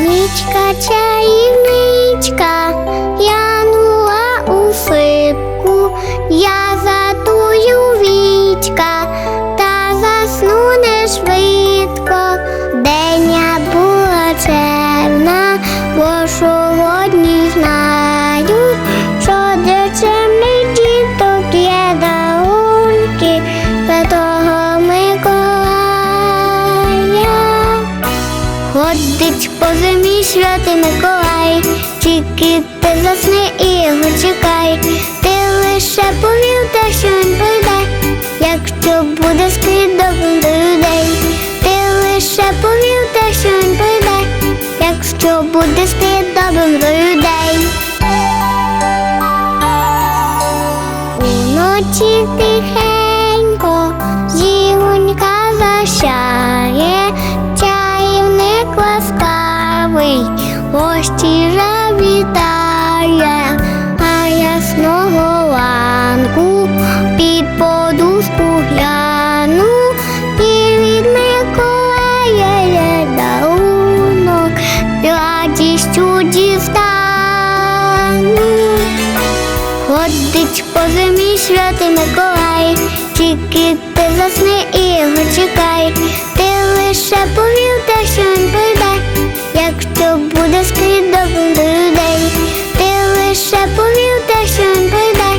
Нічка чарівничка, янула у сипку, я затую вічка, та засну не швидко. Деня була чемна, бо сьогодні знаю, що для діток є дарунки Ходить по землі святий Миколай, тільки ти засни і його чекай, ти лише повір те, що він прийде, якщо буде скрізь добрим до людей, ти лише повір те, що він прийде, якщо буде скрізь добрим до людей. Уночі тихенько зіронька защає, гості завітає, а ясного ланку під подушку гляну, і від Миколая дарунок, радістю дістану. Ходить по землі святий Миколай, тільки ти засни і його чекай, ти лише повір те, що він прийде, якщо буде скрізь добрим до людей, ти лише повір те, що він прийде,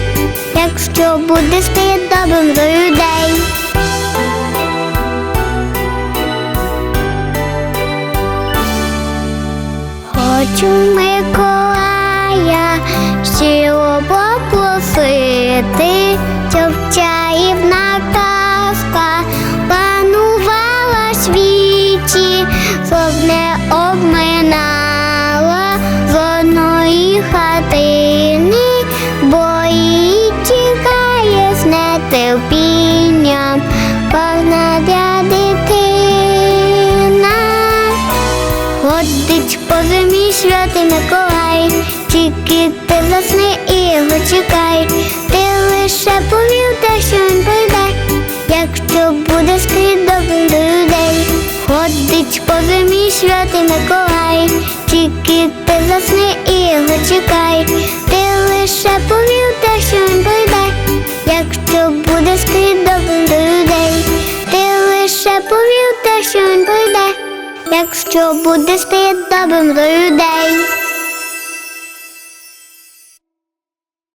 якщо буде скрізь добрим до людей. Хочу Миколая щиро попросити, щоб Ходить по землі святий Миколай, тільки ти засни і його чекай, ти лише повів те, що він прийде, якщо буде скрізь добрим до людей. Ходить по землі святий Миколай, тільки ти засни і його що буде спід добрим людей.